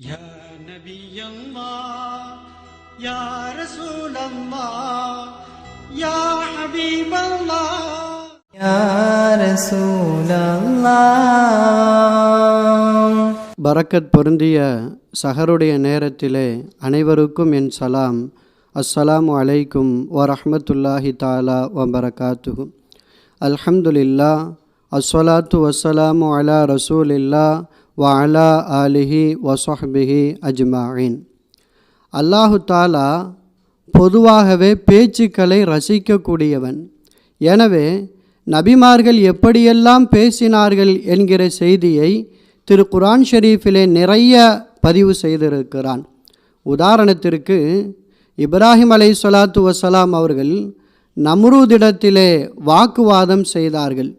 يا نبي الله يا رسول الله يا حبيب الله يا رسول الله பரக்கத் பொருந்திய சஹருடைய நேரத்திலே அனைவருக்கும் என் சலாம் அஸ்ஸலாமு அலைக்கும் வரஹ்மத்துல்லாஹி தாலா வபரகாத்துஹு அல்ஹம்துலில்லா அஸ்ஸலாத்து வஸ்ஸலாமு அலா ரசூலில்லா வலா அலா ஆலிஹி வசஹ்பிஹி அஜ்மாயின் அல்லாஹு தாலா பொதுவாகவே பேச்சுக்களை ரசிக்கக்கூடியவன். எனவே நபிமார்கள் எப்படியெல்லாம் பேசினார்கள் என்கிற செய்தியை திரு குரான் ஷெரீஃபிலே நிறைய பதிவு செய்திருக்கிறான். உதாரணத்திற்கு இப்ராஹிம் அலை சொலாத்து வசலாம் அவர்கள் நம்ரூதிடத்திலே வாக்குவாதம் செய்தார்கள்.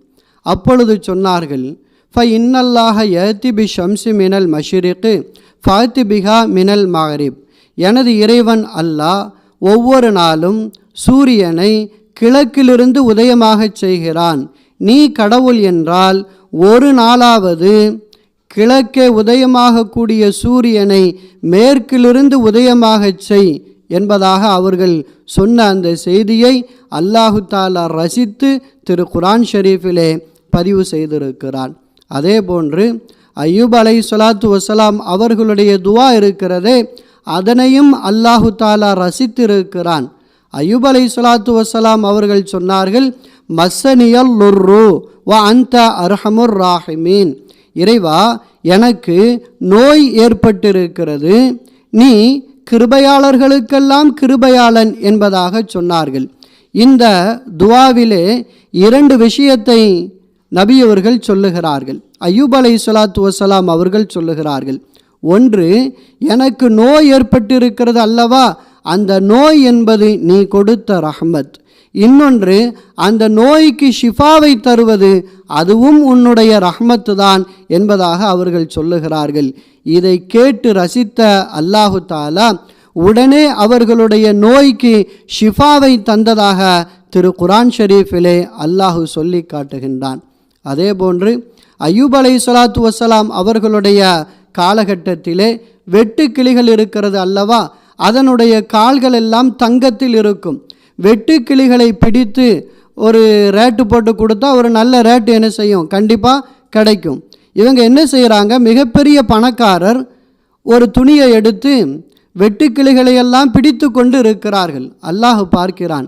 அப்பொழுது சொன்னார்கள் ஃப இன்னல்லாஹ யத்தி பி ஷம்சி மினல் மஷிரிக்கு ஃபாத்தி பிகா மினல் மகரிப் எனது இறைவன் அல்லாஹ் ஒவ்வொரு நாளும் சூரியனை கிழக்கிலிருந்து உதயமாகச் செய்கிறான். நீ கடவுள் என்றால் ஒரு நாளாவது கிழக்கே உதயமாகக்கூடிய சூரியனை மேற்கிலிருந்து உதயமாகச் செய் என்பதாக அவர்கள் சொன்ன அந்த செய்தியை அல்லாஹு தாலா ரசித்து திரு குரான் ஷெரீஃபிலே பதிவு செய்திருக்கிறான். அதே போன்று அய்யூப் அலை சொலாத்து வசலாம் அவர்களுடைய துவா இருக்கிறதே அதனையும் அல்லாஹு தாலா ரசித்திருக்கிறான். ஐயூப் அலை சொலாத்து வசலாம் அவர்கள் சொன்னார்கள் மஸ்ஸனியல் லுர்ரு வ அந்த அர்ஹமுர் ராஹிமீன். இறைவா எனக்கு நோய் ஏற்பட்டிருக்கிறது. நீ கிருபையாளர்களுக்கெல்லாம் கிருபையாளன் என்பதாக சொன்னார்கள். இந்த துவாவிலே இரண்டு விஷயத்தை நபி அவர்கள் சொல்லுகிறார்கள். அய்யூப் அலை சொலாத்து வசலாம் அவர்கள் சொல்லுகிறார்கள். ஒன்று எனக்கு நோய் ஏற்பட்டிருக்கிறது அல்லவா? அந்த நோய் என்பது நீ கொடுத்த ரஹ்மத். இன்னொன்று அந்த நோய்க்கு ஷிஃபாவை தருவது அதுவும் உன்னுடைய ரஹ்மத்து தான் என்பதாக அவர்கள் சொல்லுகிறார்கள். இதை கேட்டு ரசித்த அல்லாஹு தாலா உடனே அவர்களுடைய நோய்க்கு ஷிஃபாவை தந்ததாக திரு குரான் ஷரீஃபிலே அல்லாஹு சொல்லி காட்டுகின்றான். அதே போன்று அய்யூப் அலை சொலாத்து வசலாம் அவர்களுடைய காலகட்டத்திலே வெட்டு கிளிகள் இருக்கிறது அல்லவா? அதனுடைய கால்கள் எல்லாம் தங்கத்தில் இருக்கும். வெட்டு கிளிகளை பிடித்து ஒரு ரேட்டு போட்டு கொடுத்தா ஒரு நல்ல ரேட்டு என்ன செய்யும்? கண்டிப்பாக கிடைக்கும். இவங்க என்ன செய்கிறாங்க மிகப்பெரிய பணக்காரர் ஒரு துணியை எடுத்து வெட்டுக்கிளிகளை எல்லாம் பிடித்து கொண்டு இருக்கிறார்கள். அல்லாஹ் பார்க்கிறான்.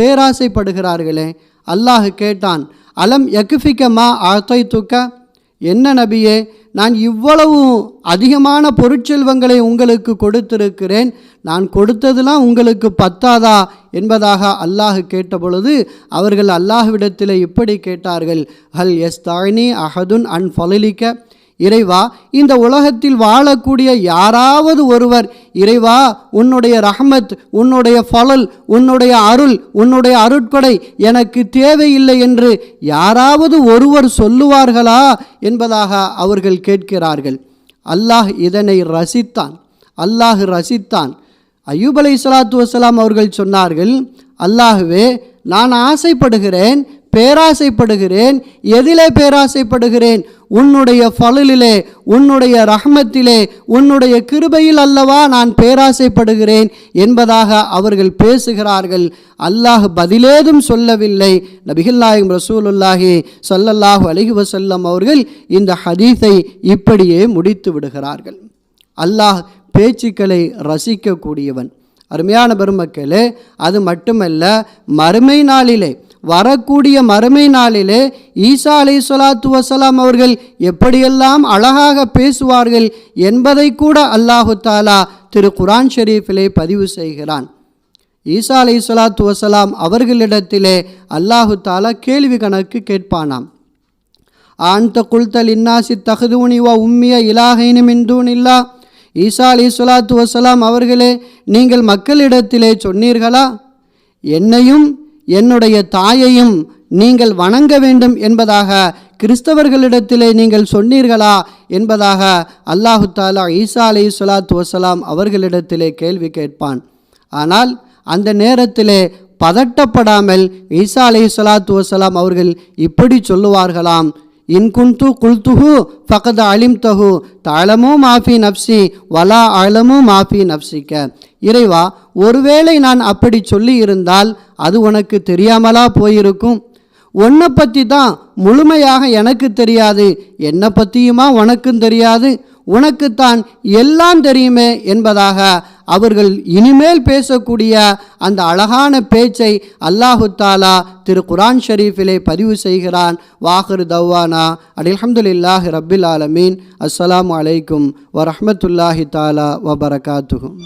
பேராசைப்படுகிறார்களே. அல்லாஹ் கேட்டான் அலம் யக்குஃபிக்கமா ஆத்தை துக்க என்ன நபியே நான் இவ்வளவு அதிகமான பொருட்செல்வங்களை உங்களுக்கு கொடுத்திருக்கிறேன். நான் கொடுத்ததெல்லாம் உங்களுக்கு பத்தாதா? என்பதாக அல்லாஹ் கேட்டபொழுது அவர்கள் அல்லாஹ்விடத்தில் இப்படி கேட்டார்கள். ஹல் எஸ் தாய்னி அஹதுன் அன் ஃபலிலிக்க? இறைவா இந்த உலகத்தில் வாழக்கூடிய யாராவது ஒருவர் இறைவா உன்னுடைய ரஹமத் உன்னுடைய ஃபலல் உன்னுடைய அருள் உன்னுடைய அருட்கொடை எனக்கு தேவையில்லை என்று யாராவது ஒருவர் சொல்லுவார்களா என்பதாக அவர்கள் கேட்கிறார்கள். அல்லாஹ் இதனை ரசித்தான். அல்லாஹ் ரசித்தான். அய்யூப் அலை சலாத்து வசலாம் அவர்கள் சொன்னார்கள் அல்லாஹுவே நான் ஆசைப்படுகிறேன் பேராசைப்படுகிறேன் எதிலே பேராசைப்படுகிறேன் உன்னுடைய ஃபலிலே உன்னுடைய ரஹமத்திலே உன்னுடைய கிருபையில் அல்லவா நான் பேராசைப்படுகிறேன் என்பதாக அவர்கள் பேசுகிறார்கள். அல்லாஹ் பதிலேதும் சொல்லவில்லை. நபிகள்நாயகம் ரசூலுல்லாஹி சல்லல்லாஹு அலிஹி வசல்லம் அவர்கள் இந்த ஹதீஸை இப்படியே முடித்து விடுகிறார்கள். அல்லாஹ் பேச்சுக்களை ரசிக்கக்கூடியவன். அருமையான பெருமக்களே அது மட்டுமல்ல மறுமை நாளிலே வரக்கூடிய மறுமை நாளிலே ஈசா அலை சொலாத்து வசலாம் அவர்கள் எப்படியெல்லாம் அழகாக பேசுவார்கள் என்பதை கூட அல்லாஹு தாலா திரு குரான் ஷெரீஃபிலே பதிவு செய்கிறான். ஈசா அலை சொலாத்து வசலாம் அவர்களிடத்திலே அல்லாஹு தாலா கேள்வி கணக்கு கேட்பானாம். ஆந்த குல்தல் இன்னாசி தகுதுனி வா உம்மிய இலாகைனு இல்லா ஈசா அலி சொலாத்து வசலாம் அவர்களே நீங்கள் மக்களிடத்திலே சொன்னீர்களா? என்னையும் என்னுடைய தாயையும் நீங்கள் வணங்க வேண்டும் என்பதாக கிறிஸ்தவர்களிடத்திலே நீங்கள் சொன்னீர்களா என்பதாக அல்லாஹு தாலா ஈசா அலி சொலாத்து வசலாம் அவர்களிடத்திலே கேள்வி கேட்பான். ஆனால் அந்த நேரத்திலே பதட்டப்படாமல் ஈசா அலி சலாத்து வசலாம் அவர்கள் இப்படி சொல்லுவார்களாம். இன்குந்து குல்துஹு ஃபகத் அலிம்தஹு தாளமோ மாஃபி நப்சி வலா அலமு மாஃபி நப்சிக்க இறைவா ஒருவேளை நான் அப்படி சொல்லி இருந்தால் அது உனக்கு தெரியாமலா போயிருக்கும் உன்னை பற்றி தான் முழுமையாக எனக்கு தெரியாது என்னை பற்றியுமா உனக்கும் தெரியாது உனக்குத்தான் எல்லாம் தெரியுமே என்பதாக அவர்கள் இனிமேல் பேசக்கூடிய அந்த அழகான பேச்சை அல்லாஹு தாலா திரு குரான் ஷரீஃபிலே பதிவு செய்கிறான். வாஹர் தவ்வானா அல்ஹம்துலில்லாஹி ரபில் ஆலமீன். அஸ்லாம் அலைக்கும் வரஹ்மத்துல்லாஹி தாலா வபரகாத்துகும்